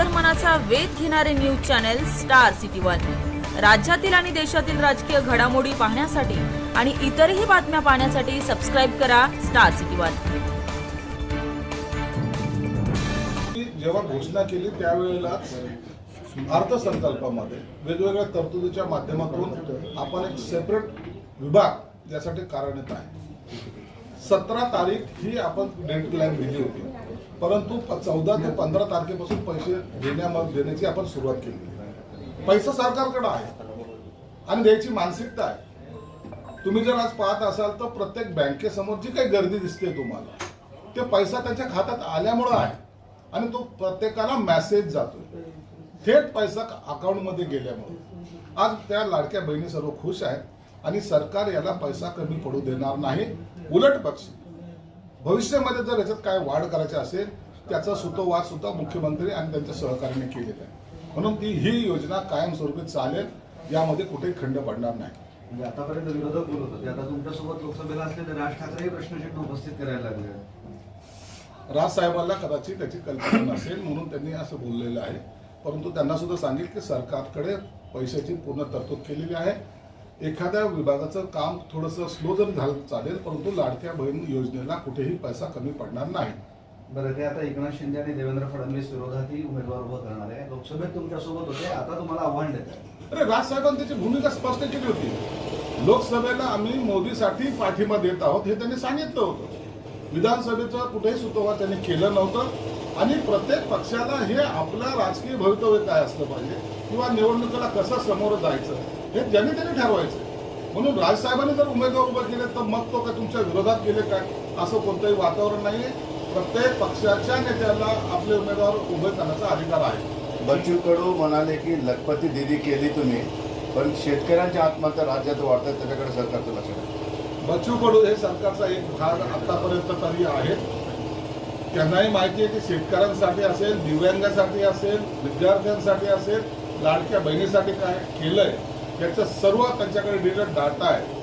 अंतर्मनाचा वेध घेणारे news channel Star City one. राज्यातील आणि देशातील राजकीय घडामोडी पाहण्यासाठी आणि इतरही बातम्या पाहण्यासाठी सबस्क्राईब करा स्टार सिटी वन. जेव्हा घोषणा केली त्यावेळेला अर्थसंकल्पामध्ये वेगवेगळ्या तरतुदीच्या माध्यमातून आपण एक सेपरेट विभाग यासाठी कार्यान्वित आहे. सतरा तारीख ही आपण डेट लाईन दिली होती. परंतु चौदा ते पंधरा तारखेपासून पैसे देण्यामध्ये देण्याची आपण सुरुवात केली. पैसा सरकारकडे आहे आणि द्यायची मानसिकता आहे. तुम्ही जर आज पाहत असाल तर प्रत्येक बँकेसमोर जी काही गर्दी दिसते तुम्हाला ते पैसा त्यांच्या खात्यात आल्यामुळं आहे. आणि तो प्रत्येकाला मेसेज जातो थेट पैसा अकाउंटमध्ये गेल्यामुळे. आज त्या लाडक्या बहिणी सर्व खुश आहेत आणि सरकार याला पैसा कमी पडू देणार नाही. उलट पक्षी. भविष्यामध्ये जर याच्यात काय वाढ करायची असेल त्याचा सुतोवाद सुद्धा मुख्यमंत्री आणि त्यांच्या सहकार्याने केलेला आहे. म्हणून ती ही योजना कायमस्वरूपी चालेल यामध्ये कुठेही खंड पडणार नाही. म्हणजे आतापर्यंत विरोधक बोलत होते. आता तुमच्यासोबत लोकसभेला असलेले राज ठाकरे प्रश्नचिन्ह उपस्थित करायला लागले राजसाहेबांना कदाचित त्याची कल्पना नसेल म्हणून त्यांनी असं बोललेलं आहे. परंतु त्यांना सुद्धा सांगेल की सरकारकडे पैशाची पूर्ण तरतूद केलेली आहे. एखाद्या विभागाचं काम थोडंसं स्लो जरी झालं चालेल परंतु लाडक्या बहीण योजनेला कुठेही पैसा कमी पडणार नाही. बरं ते आता एकनाथ शिंदे आणि देवेंद्र फडणवीस विरोधातही उमेदवार उभं करणार आहे. लोकसभेत तुमच्यासोबत होते आता तुम्हाला आव्हान देत आहे अरे राजसाहेबांनी त्याची भूमिका स्पष्ट केली होती. लोकसभेला आम्ही मोदीसाठी पाठिंबा देत आहोत हे त्यांनी सांगितलं होतं. विधानसभेचं कुठेही सुतोवा त्यांनी केलं नव्हतं. आणि प्रत्येक पक्षाला हे आपलं राजकीय भवितव्य काय असलं पाहिजे? किंवा निवडणुकीला कसं समोर जायचं? हे ज्यांनी त्यांनी ठरवायचं. म्हणून राजसाहेबांनी जर उमेदवार उभे केले तर मग तो काय तुमच्या विरोधात गेले काय असं कोणतंही वातावरण नाही प्रत्येक पक्षाच्या नेत्याला आपले उमेदवार उभे करण्याचा अधिकार आहे. बच्चू कडू म्हणाले की लखपती दिदी केली तुम्ही पण शेतकऱ्यांच्या आत्महत्या राज्यात वाढतात त्याच्याकडे सरकारचं लक्ष. बच्चू कडू हे सरकारचा एक भाग आतापर्यंत तरी आहे त्यांनाही माहिती आहे की शेतकऱ्यांसाठी असेल दिव्यांगासाठी असेल विद्यार्थ्यांसाठी असेल लाडक्या बहिणीसाठी काय केलंय याचं सर्व त्यांच्याकडे डिटेल डाटा आहे.